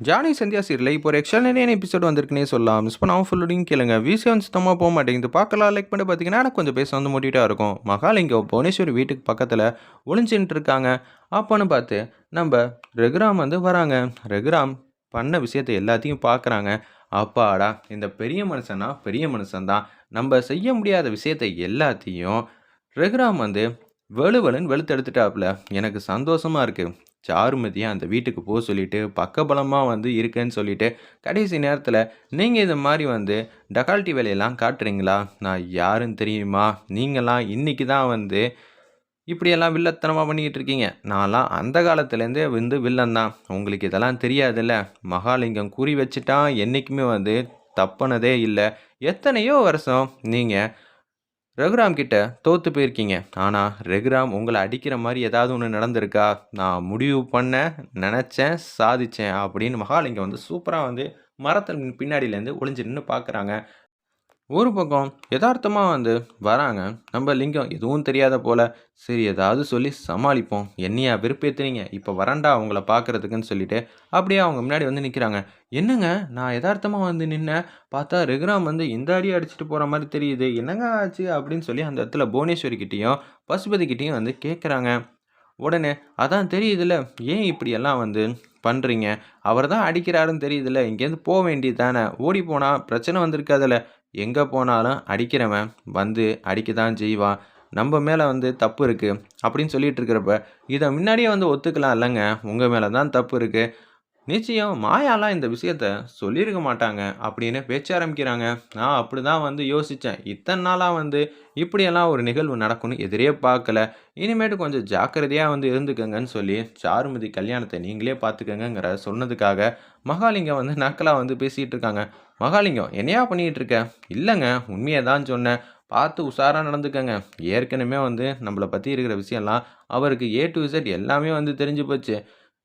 Johnny Sandhya சீரில் இப்போ ஒரு எக்ஸ்ட்ரானரியான episode வந்திருக்குனே சொல்லலாம். மிஸ் பண்ணாமல் ஃபுல்லோடையும் கேளுங்க. விஷயம் சுத்தமாக போக மாட்டேங்குது. பார்க்கலாம். லைக் பண்ணி பார்த்தீங்கன்னா எனக்கு கொஞ்சம் பேச வந்து மூட்டிகிட்டா இருக்கும். மகாலிங்கம் புவனேஸ்வரி வீட்டுக்கு பக்கத்தில் ஒளிஞ்சின்ட்டு இருக்காங்க. அப்போன்னு பார்த்து நம்ம ரகுராம் வந்து வராங்க. ரகுராம் பண்ண விஷயத்தை எல்லாத்தையும் பார்க்குறாங்க அப்பாடா இந்த பெரிய மனுஷனா பெரிய மனுஷன்தான். நம்ம செய்ய முடியாத விஷயத்தை எல்லாத்தையும் ரகுராம் வந்து வெளுவலுன்னு வெளுத்தெடுத்துட்டாப்புல எனக்கு சந்தோஷமாக இருக்குது சாருமதியை அந்த வீட்டுக்கு போக சொல்லிட்டு பக்கபலமாக வந்து இருக்கேன்னு சொல்லிட்டு கடைசி நேரத்தில் நீங்கள் இது மாதிரி வந்து டகால்ட்டி வேலையெல்லாம் காட்டுறீங்களா? நான் யாருன்னு தெரியுமா? நீங்களாம் இன்னைக்கு தான் வந்து இப்படியெல்லாம் வில்லத்தனமாக பண்ணிக்கிட்டு இருக்கீங்க. நான்லாம் அந்த காலத்துலேருந்தே வந்து வில்லன் தான். உங்களுக்கு இதெல்லாம் தெரியாதுல்ல? மகாலிங்கம் கூறி வச்சுட்டா என்றைக்குமே வந்து தப்புனதே இல்லை. எத்தனையோ வருஷம் நீங்கள் ரகுராம் கிட்ட தோத்து போயிருக்கீங்க. ஆனால் ரகுராம் உங்களை அடிக்கிற மாதிரி ஏதாவது ஒன்று நடந்திருக்கா? நான் முடிவு பண்ணேன் நினச்சேன் சாதித்தேன் அப்படின்னு மகாலிங்கம் வந்து சூப்பராக வந்து மரத்தின் பின்னாடியிலேருந்து ஒளிஞ்சு நின்று பார்க்குறாங்க ஒரு பக்கம் யதார்த்தமாக வந்து வராங்க. நம்ம லிங்கம் எதுவும் தெரியாத போல். சரி ஏதாவது சொல்லி சமாளிப்போம். என்னையா வெறுப்பேத்துறீங்க இப்போ வரண்டா அவங்கள பார்க்கறதுக்குன்னு சொல்லிட்டு அப்படியே அவங்க முன்னாடி வந்து நிற்கிறாங்க என்னங்க? நான் யதார்த்தமாக வந்து நின்று பார்த்தா ரகுராம் வந்து இந்த அடி அடிச்சுட்டு போகிற மாதிரி தெரியுது. என்னங்க ஆச்சு? அப்படின்னு சொல்லி அந்த இடத்துல புவனேஸ்வரி கிட்டேயும் பசுபதி கிட்டேயும் வந்து கேட்குறாங்க உடனே அதான் தெரியுதுல்ல. ஏன் இப்படியெல்லாம் வந்து பண்ணுறீங்க அவர் தான் அடிக்கிறாருன்னு தெரியுதுல்ல. இங்கேருந்து போக வேண்டியது தானே. ஓடி போனால் பிரச்சனை வந்திருக்காதுல்ல. எங்கே போனாலும் அடிக்கிறவன் வந்து அடிக்க தான் செய்வான் நம்ம மேலே வந்து தப்பு இருக்குது அப்படின்னு சொல்லிகிட்டு இருக்கிறப்ப இதை முன்னாடியே வந்து ஒத்துக்கலாம் இல்லைங்க. உங்கள் மேலே தான் தப்பு இருக்குது நிச்சயம் மாயாலாம் இந்த விஷயத்த சொல்லியிருக்க மாட்டாங்க அப்படின்னு பேச்ச ஆரம்பிக்கிறாங்க. நான் அப்படி தான் வந்து யோசித்தேன் இத்தனை நாளாக வந்து இப்படியெல்லாம் ஒரு நிகழ்வு நடக்கும்னு எதிரே பார்க்கல. இனிமேட்டு கொஞ்சம் ஜாக்கிரதையாக வந்து இருந்துக்கங்கன்னு சொல்லி சாருமதி கல்யாணத்தை நீங்களே பார்த்துக்கங்கிற சொன்னதுக்காக மகாலிங்கம் வந்து நக்கலாக வந்து பேசிகிட்டு இருக்காங்க. மகாலிங்கம் என்னையா பண்ணிகிட்டு இருக்க? இல்லைங்க உண்மையை தான் சொன்னேன். பார்த்து உஷாராக நடந்துக்கங்க. ஏற்கனவே வந்து நம்மளை பற்றி இருக்கிற விஷயம்லாம் அவருக்கு ஏ டு விசட் எல்லாமே வந்து தெரிஞ்சு போச்சு.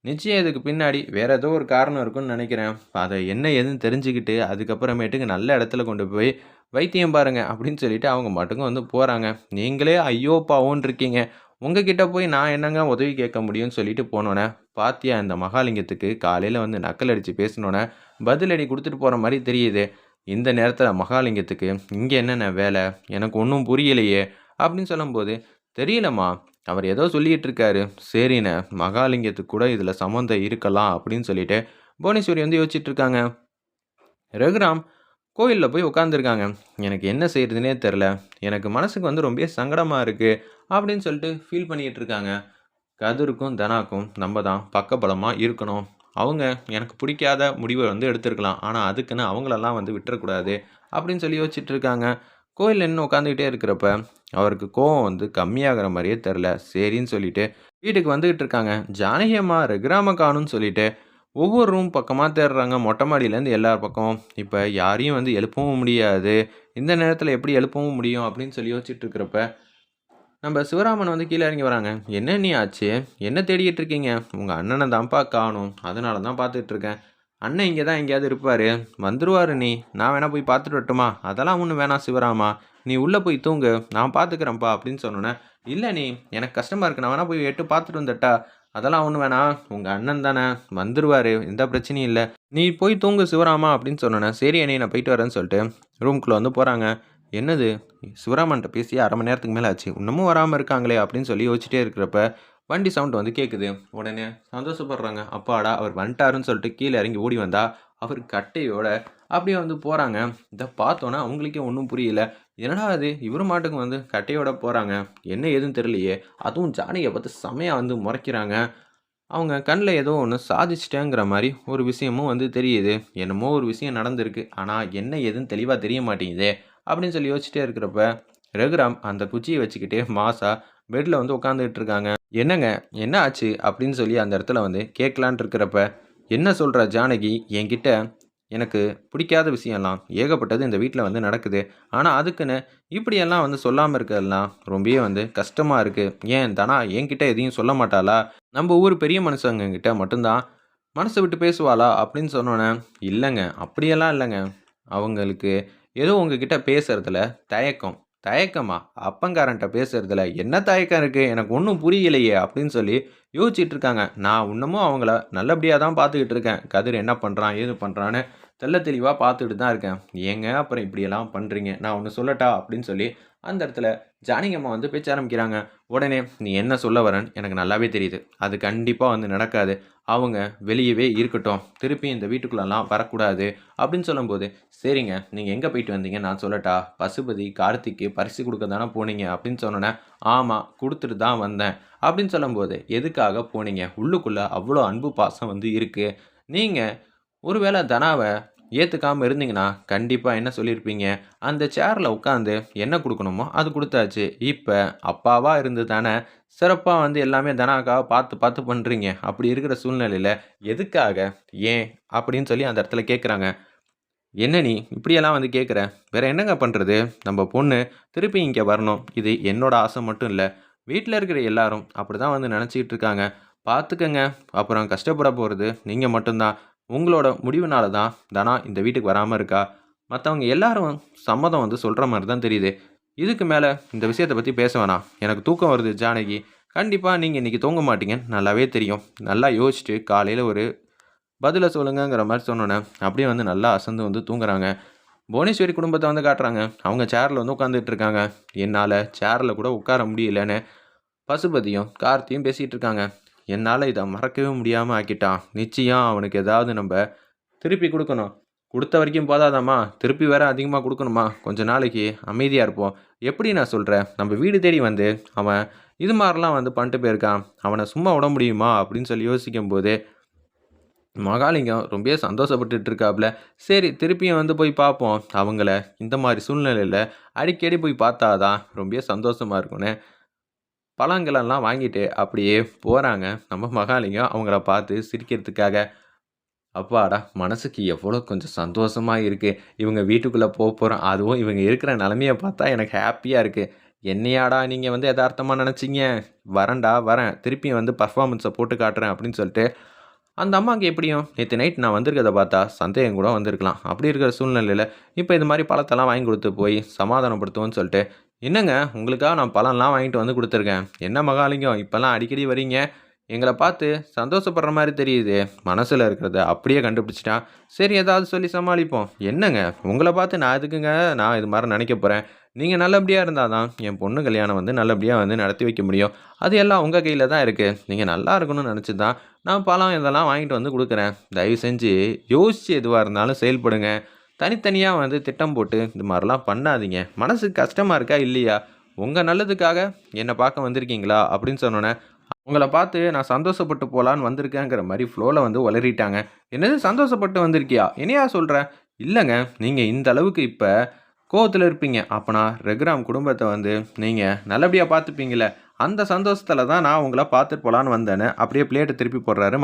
நிச்சயம் இதுக்கு பின்னாடி வேறு ஏதோ ஒரு காரணம் இருக்குன்னு நினைக்கிறேன். அதை என்ன ஏதுன்னு தெரிஞ்சுக்கிட்டு அதுக்கப்புறமேட்டுக்கு நல்ல இடத்துல கொண்டு போய் வைத்தியம் பாருங்க அப்படின்னு சொல்லிட்டு அவங்க மட்டுக்கும் வந்து போகிறாங்க நீங்களே ஐயோ பாவோன்னு இருக்கீங்க. உங்ககிட்ட போய் நான் என்னங்க உதவி கேட்க முடியும்னு சொல்லிட்டு போனோன்னே பாத்தியா இந்த மகாலிங்கத்துக்கு காலையில் வந்து நக்கல் அடித்து பேசினோன்னே பதிலடி கொடுத்துட்டு போகிற மாதிரி தெரியுது. இந்த நேரத்தில் மகாலிங்கத்துக்கு இங்கே என்னென்ன வேலை? எனக்கு ஒன்றும் புரியலையே அப்படின்னு சொல்லும்போது தெரியலம்மா. அவர் ஏதோ சொல்லிகிட்டு இருக்காரு சரிண்ணே மகாலிங்கத்துக்கு கூட இதில் சம்மந்தம் இருக்கலாம் அப்படின்னு சொல்லிட்டு புவனேஸ்வரி வந்து யோசிச்சுட்டு இருக்காங்க ரகுராம் கோயிலில் போய் உட்காந்துருக்காங்க எனக்கு என்ன செய்கிறதுனே தெரில. எனக்கு மனசுக்கு வந்து ரொம்ப சங்கடமாக இருக்குது அப்படின்னு சொல்லிட்டு ஃபீல் பண்ணிகிட்டு இருக்காங்க கதிருக்கும் தனாக்கும் நம்ம தான் பக்கபலமாக இருக்கணும். அவங்க எனக்கு பிடிக்காத முடிவை வந்து எடுத்துருக்கலாம். ஆனால் அதுக்குன்னு அவங்களெல்லாம் வந்து விட்டுறக்கூடாது அப்படின்னு சொல்லி யோசிச்சுட்டு இருக்காங்க கோயிலில் நின்று உட்காந்துக்கிட்டே இருக்கிறப்ப அவருக்கு கோவம் வந்து கம்மியாகிற மாதிரியே தெரில சரின்னு சொல்லிட்டு வீட்டுக்கு வந்துக்கிட்டு இருக்காங்க. ஜானகி அம்மா ரெகுராம காணும்னு சொல்லிட்டு ஒவ்வொரு ரூம் பக்கமாக தேடுறாங்க. மொட்டை மாடியிலேருந்து எல்லா பக்கம் இப்போ யாரையும் வந்து எழுப்பவும் முடியாது. இந்த நேரத்தில் எப்படி எழுப்பவும் முடியும் அப்படின்னு சொல்லி யோசிச்சுட்டு இருக்கிறப்ப நம்ம சிவராமன் வந்து கீழே இறங்கி வராங்க. என்ன நீ ஆச்சு? என்ன தேடிக்கிட்டு இருக்கீங்க? உங்கள் அண்ணனை தான்ப்பா காணும். அதனால தான் பார்த்துட்ருக்கேன் அண்ணன் இங்கே தான் எங்கேயாவது இருப்பார். வந்துருவாரு நீ. நான் வேணா போய் பார்த்துட்டு வரட்டுமா? அதெல்லாம் ஒன்றும் வேணாம் சிவராமா. நீ உள்ளே போய் தூங்கு. நான் பார்த்துக்கிறேன்ப்பா அப்படின்னு சொன்னோன்னே இல்லை நீ எனக்கு கஷ்டமாக இருக்கு. நான் வேணா போய் எட்டு பார்த்துட்டு வந்துட்டா. அதெல்லாம் ஒன்றும் வேணாம் உங்கள் அண்ணன் தானே. வந்துடுவார் எந்த பிரச்சனையும் இல்லை. நீ போய் தூங்கு சிவராமா அப்படின்னு சொன்னோன்னே சரி அண்ணே நான் போயிட்டு வரேன்னு சொல்லிட்டு ரூம்குள்ளே வந்து போகிறாங்க என்னது? சிவராமன்ட்ட பேசி அரை மணி நேரத்துக்கு மேலே ஆச்சு. இன்னமும் வராமல் இருக்காங்களே அப்படின்னு சொல்லி யோசிச்சிட்டே இருக்கிறப்ப வண்டி சவுண்ட் வந்து கேட்குது உடனே சந்தோஷப்படுறாங்க. அப்பாடா அவர் வந்துட்டாருன்னு சொல்லிட்டு கீழே இறங்கி ஓடி வந்தா அவர் கட்டையோட அப்படியே வந்து போகிறாங்க இதை பார்த்தோன்னா அவங்களுக்கே ஒன்றும் புரியல. என்னடா அது இவர் மாட்டுக்கு வந்து கட்டையோட போகிறாங்க என்ன ஏதுன்னு தெரியலையே. அதுவும் ஜானகியை பார்த்து செமையாக வந்து முறைக்கிறாங்க. அவங்க கண்ணில் ஏதோ ஒன்று சாதிச்சிட்டேங்கிற மாதிரி ஒரு விஷயமும் வந்து தெரியுது. என்னமோ ஒரு விஷயம் நடந்திருக்கு. ஆனால் என்ன ஏதுன்னு தெளிவாக தெரிய மாட்டேங்குதே அப்படின்னு சொல்லி யோசிச்சுட்டே இருக்கிறப்ப ரகுராம் அந்த குச்சியை வச்சுக்கிட்டே மாசா பெட்டில் வந்து உட்காந்துக்கிட்டு இருக்காங்க என்னங்க என்ன ஆச்சு? அப்படின்னு சொல்லி அந்த இடத்துல வந்து கேட்கலான் இருக்கிறப்ப என்ன சொல்கிற ஜானகி? என்கிட்ட எனக்கு பிடிக்காத விஷயம்லாம் ஏகப்பட்டது இந்த வீட்டில் வந்து நடக்குது. ஆனால் அதுக்குன்னு இப்படியெல்லாம் வந்து சொல்லாமல் இருக்கிறதெல்லாம் ரொம்பவே வந்து கஷ்டமாக இருக்குது ஏன் தானா என்கிட்ட எதையும் சொல்ல மாட்டாளா? நம்ம ஊர் பெரிய மனுஷங்கிட்ட மட்டும்தான் மனசை விட்டு பேசுவாளா? அப்படின்னு சொன்னோன்னே இல்லைங்க அப்படியெல்லாம் இல்லைங்க. அவங்களுக்கு ஏதோ உங்ககிட்ட பேசுகிறதுல தயக்கம். தயக்கமா? அப்பங்காரன்ட்ட பேசுறதுல என்ன தயக்கம் இருக்கு? எனக்கு ஒன்றும் புரியலையே அப்படின்னு சொல்லி யோசிச்சுட்டு இருக்காங்க நான் இன்னமும் அவங்கள நல்லபடியாக தான் பார்த்துக்கிட்டு இருக்கேன் கதிர் என்ன பண்ணுறான் ஏது பண்ணுறான்னு தெள்ள தெளிவாக பார்த்துட்டு தான் இருக்கேன். ஏங்க அப்புறம் இப்படியெல்லாம் பண்ணுறீங்க நான் ஒன்று சொல்லட்டா? அப்படின்னு சொல்லி அந்த இடத்துல ஜானகியம்மா வந்து பேச்ச ஆரம்பிக்கிறாங்க. உடனே நீ என்ன சொல்ல வரேன்னு எனக்கு நல்லாவே தெரியுது. அது கண்டிப்பாக வந்து நடக்காது. அவங்க வெளியவே இருக்கட்டும். திருப்பி இந்த வீட்டுக்குள்ளெல்லாம் வரக்கூடாது. அப்படின்னு சொல்லும்போது சரிங்க. நீங்கள் எங்கே போயிட்டு வந்தீங்க நான் சொல்லட்டா? பசுபதி கார்த்திக்கு பரிசு கொடுக்க தானே போனீங்க? அப்படின்னு சொன்னோன்னே ஆமாம் கொடுத்துட்டு தான் வந்தேன். அப்படின்னு சொல்லும்போது எதுக்காக போனீங்க? உள்ளுக்குள்ளே அவ்வளோ அன்பு பாசம் வந்து இருக்குது நீங்கள் ஒருவேளை தனாவை ஏற்றுக்காமல் இருந்தீங்கன்னா கண்டிப்பாக என்ன சொல்லியிருப்பீங்க அந்த சேரில் உட்காந்து என்ன கொடுக்கணுமோ அது கொடுத்தாச்சு. இப்போ அப்பாவாக இருந்து தானே சிறப்பாக வந்து எல்லாமே தனாக்காக பார்த்து பார்த்து பண்ணுறீங்க அப்படி இருக்கிற சூழ்நிலையில் எதுக்காக ஏன் அப்படின்னு சொல்லி அந்த இடத்துல கேட்குறாங்க என்ன நீ இப்படியெல்லாம் வந்து கேட்குற வேறு என்னங்க பண்ணுறது நம்ம பொண்ணு திருப்பி இங்கே வரணும். இது என்னோடய ஆசை மட்டும் இல்லை. வீட்டில் இருக்கிற எல்லாரும் அப்படி தான் வந்து நினச்சிக்கிட்டு இருக்காங்க. பார்த்துக்கங்க. அப்புறம் கஷ்டப்பட போகிறது நீங்கள் மட்டும்தான். உங்களோட முடிவுனால தான் தனா இந்த வீட்டுக்கு வராமல் இருக்கா? மற்றவங்க எல்லாரும் சம்மதம் வந்து சொல்கிற மாதிரி தான் தெரியுது. இதுக்கு மேலே இந்த விஷயத்தை பற்றி பேச வேணாம். எனக்கு தூக்கம் வருது ஜானகி. கண்டிப்பாக நீங்கள் இன்றைக்கி தூங்க மாட்டீங்கன்னு நல்லாவே தெரியும். நல்லா யோசிச்சுட்டு காலையில் ஒரு பதிலை சொல்லுங்கங்கிற மாதிரி சொன்னோன்னே அப்படியே வந்து நல்லா அசந்து வந்து தூங்குறாங்க. புவனேஸ்வரி குடும்பத்தை வந்து காட்டுறாங்க. அவங்க சேரில் வந்து உட்காந்துட்டு இருக்காங்க. என்னால் சேரில் கூட உட்கார முடியலன்னு பசுபதியும் கார்த்தியும் பேசிகிட்டு இருக்காங்க. என்னால் இதை மறக்கவே முடியாமல் ஆக்கிட்டான். நிச்சயம் அவனுக்கு ஏதாவது நம்ம திருப்பி கொடுக்கணும். கொடுத்த வரைக்கும் போதாதாம்மா. திருப்பி வேற அதிகமாக கொடுக்கணுமா? கொஞ்ச நாளைக்கு அமைதியாக இருப்போம். எப்படி நான் சொல்கிறேன் நம்ம வீடு தேடி வந்து அவன் இது மாதிரிலாம் வந்து பண்ணிட்டு போயிருக்கான். அவனை சும்மா விட முடியுமா? அப்படின்னு சொல்லி யோசிக்கும் போது மகாலிங்கம் ரொம்ப சந்தோஷப்பட்டுட்டு இருக்காப்புல சரி திருப்பியும் வந்து போய் பார்ப்போம். அவங்கள இந்த மாதிரி சூழ்நிலையில் அடிக்கடி போய் பார்த்தாதான் ரொம்ப சந்தோஷமாக இருக்கும்னு பழங்களெல்லாம் வாங்கிட்டு அப்படியே போகிறாங்க நம்ம மகாலிங்கம் அவங்கள பார்த்து சிரிக்கிறதுக்காக அப்பாடா மனசுக்கு எவ்வளோ கொஞ்சம் சந்தோஷமாக இருக்குது இவங்க வீட்டுக்குள்ளே போக போகிறோம் அதுவும் இவங்க இருக்கிற நிலமையை பார்த்தா எனக்கு ஹாப்பியாக இருக்குது என்னையாடா நீங்கள் வந்து யதார்த்தமாக நினச்சிங்க? வரேன்டா வரேன். திருப்பி வந்து பர்ஃபார்மன்ஸை போட்டு காட்டுறேன் அப்படின்னு சொல்லிட்டு அந்த அம்மாவுக்கு எப்படியும்? நேற்று நைட் நான் வந்திருக்கதை பார்த்தா சந்தேகம் கூட வந்திருக்கலாம். அப்படி இருக்கிற சூழ்நிலையில் இப்போ இது மாதிரி பழத்தெல்லாம் வாங்கி கொடுத்து போய் சமாதானப்படுத்துவோன்னு சொல்லிட்டு என்னங்க உங்களுக்காக நான் பழம்லாம் வாங்கிட்டு வந்து கொடுத்துருக்கேன். என்ன மகாலிங்கம் இப்போல்லாம் அடிக்கடி வரீங்க? எங்களை பார்த்து சந்தோஷப்படுற மாதிரி தெரியுது. மனசில் இருக்கிறத அப்படியே கண்டுபிடிச்சிட்டான் சரி ஏதாவது சொல்லி சமாளிப்போம். என்னங்க உங்களை பார்த்து நான் எதுக்குங்க நான் இது மாதிரி நினைக்க போகிறேன் நீங்கள் நல்லபடியாக இருந்தால் தான் என் பொண்ணு கல்யாணம் வந்து நல்லபடியாக வந்து நடத்தி வைக்க முடியும். அது எல்லாம் உங்கள் கையில் தான் இருக்குது நீங்கள் நல்லா இருக்கணும்னு நினச்சி தான் நான் பழம் இதெல்லாம் வாங்கிட்டு வந்து கொடுக்குறேன். தயவு செஞ்சு யோசித்து எதுவாக இருந்தாலும் செயல்படுங்க. தனித்தனியாக வந்து திட்டம் போட்டு இந்த மாதிரிலாம் பண்ணாதீங்க. மனசுக்கு கஷ்டமாக இருக்கா இல்லையா? உங்கள் நல்லதுக்காக என்னை பார்க்க வந்திருக்கீங்களா? அப்படின்னு சொன்னோன்னே உங்களை பார்த்து நான் சந்தோஷப்பட்டு போகலான்னு வந்திருக்கேங்கிற மாதிரி ஃப்ளோவில் வந்து உளறிட்டாங்க என்னது சந்தோஷப்பட்டு வந்திருக்கியா? என்னையா சொல்கிறேன் இல்லைங்க நீங்கள் இந்த அளவுக்கு இப்போ கோவத்தில் இருப்பீங்க. அப்போனா ரெகுராம் குடும்பத்தை வந்து நீங்கள் நல்லபடியாக பார்த்துப்பீங்களே அந்த சந்தோஷத்தில் தான் நான் உங்களை பார்த்துட்டு போகலான்னு வந்தேன்னு அப்படியே பிளேட்டை திருப்பி போடுறாரு